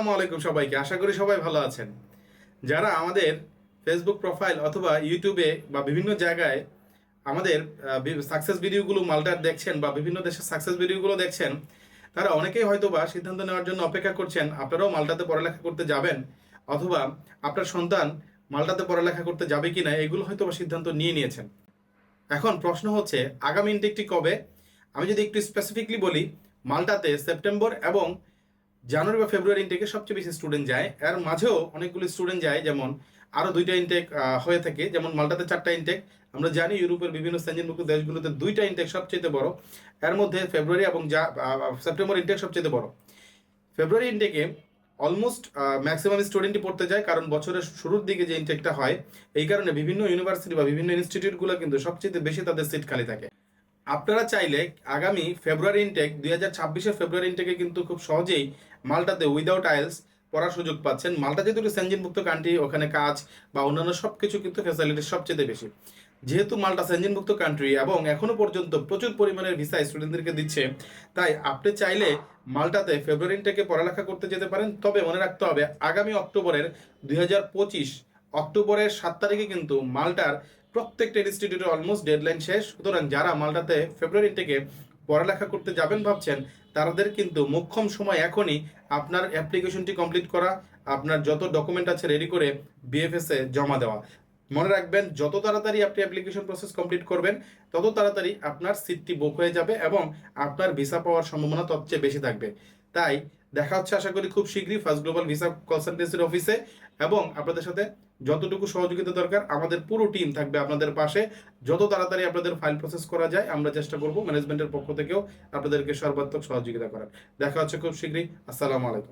আসসালামু আলাইকুম সবাইকে। আশা করি সবাই ভালো আছেন। যারা আমাদের ফেসবুক প্রোফাইল অথবা ইউটিউবে বা বিভিন্ন জায়গায় আমাদের সাকসেস ভিডিওগুলো মাল্টার দেখছেন বা বিভিন্ন দেশের সাকসেস ভিডিওগুলো দেখছেন, তারা অনেকেই হয়তো বা সিদ্ধান্ত নেওয়ার জন্য অপেক্ষা করছেন, আপনারাও মাল্টাতে পড়ালেখা করতে যাবেন অথবা আপনার সন্তান মাল্টাতে পড়ালেখা করতে যাবে কিনা, এগুলো হয়তো বা সিদ্ধান্ত নিয়ে নিয়েছেন। এখন প্রশ্ন হচ্ছে, আগামী ইনটেকটি কবে? আমি যদি একটু স্পেসিফিকলি বলি মাল্টাতে সেপ্টেম্বর এবং জানুয়ারি বা ফেব্রুয়ারি ইনটেকে সবচেয়ে বেশি স্টুডেন্ট যায়। এর মাঝেও অনেকগুলো স্টুডেন্ট যায়, যেমন আরও দুইটা ইনটেক হয়ে থাকে, যেমন মাল্টাতে চারটা ইনটেক আমরা জানি ইউরোপের বিভিন্ন সেঞ্জিনমুক্ত দেশগুলোতে দুইটা ইনটেক সবচেয়ে বড়। এর মধ্যে ফেব্রুয়ারি এবং যা সেপ্টেম্বর ইনটেক সবচেয়ে বড়। ফেব্রুয়ারি ইনটেকে অলমোস্ট ম্যাক্সিমাম স্টুডেন্টই পড়তে যায়, কারণ বছরের শুরুর দিকে যে ইনটেকটা হয়, এই কারণে বিভিন্ন ইউনিভার্সিটি বা বিভিন্ন ইনস্টিটিউটগুলো কিন্তু সবচেয়ে বেশি তাদের সিট খালি থাকে। আপনারা চাইলে আগামী ফেব্রুয়ারি ইনটেক দুই হাজার ছাব্বিশের ফেব্রুয়ারি ইনটেকে কিন্তু খুব সহজেই মালটাতে উইদাউট আইলস পড়ার সুযোগ পাচ্ছেন। মালটা যেহেতু একটি কান্ট্রি ওখানে কাজ বা অন্যান্য সব কিছু কিন্তু ফ্যাসিলিটি সবচেয়ে বেশি। যেহেতু মালটা সেঞ্জিনমুক্ত কান্ট্রি এবং এখনও পর্যন্ত প্রচুর পরিমাণের ভিসা স্টুডেন্টদেরকে দিচ্ছে, তাই আপনি চাইলে মালটাতে ফেব্রুয়ারি ইনটেকে পড়ালেখা করতে যেতে পারেন। তবে মনে রাখতে হবে, আগামী অক্টোবরের দুই হাজার পঁচিশ অক্টোবরের সাত তারিখে কিন্তু মাল্টার প্রত্যেকটা ইনস্টিটিউটে অলমোস্ট ডেডলাইন শেষ। সুতরাং যারা মাল্টাতে ফেব্রুয়ারি থেকে পড়ালেখা করতে যাবেন ভাবছেন, তাদের কিন্তু মোক্ষম সময় এখনই আপনার অ্যাপ্লিকেশনটি কমপ্লিট করা, আপনার যত ডকুমেন্ট আছে রেডি করে বিএফএস জমা দেওয়া। মনে রাখবেন, যত তাড়াতাড়ি আপনি অ্যাপ্লিকেশন প্রসেস কমপ্লিট করবেন, তত তাড়াতাড়ি আপনার সিটটি বুক হয়ে যাবে এবং আপনার ভিসা পাওয়ার সম্ভাবনা তত চেয়ে বেশি থাকবে। তাই দেখা হচ্ছে আশা করি খুব শীঘ্রই ফার্স্ট গ্লোবাল ভিসা কনসালটেন্সির অফিসে এবং আপনাদের সাথে যতটুকু সহযোগিতা দরকার, আমাদের পুরো টিম থাকবে আপনাদের পাশে। যত তাড়াতাড়ি আপনাদের ফাইল প্রসেস করা যায়, আমরা চেষ্টা করব ম্যানেজমেন্টের পক্ষ থেকেও আপনাদেরকে সর্বাত্মক সহযোগিতা করার। দেখা হচ্ছে খুব শীঘ্রই। আসসালামু আলাইকুম।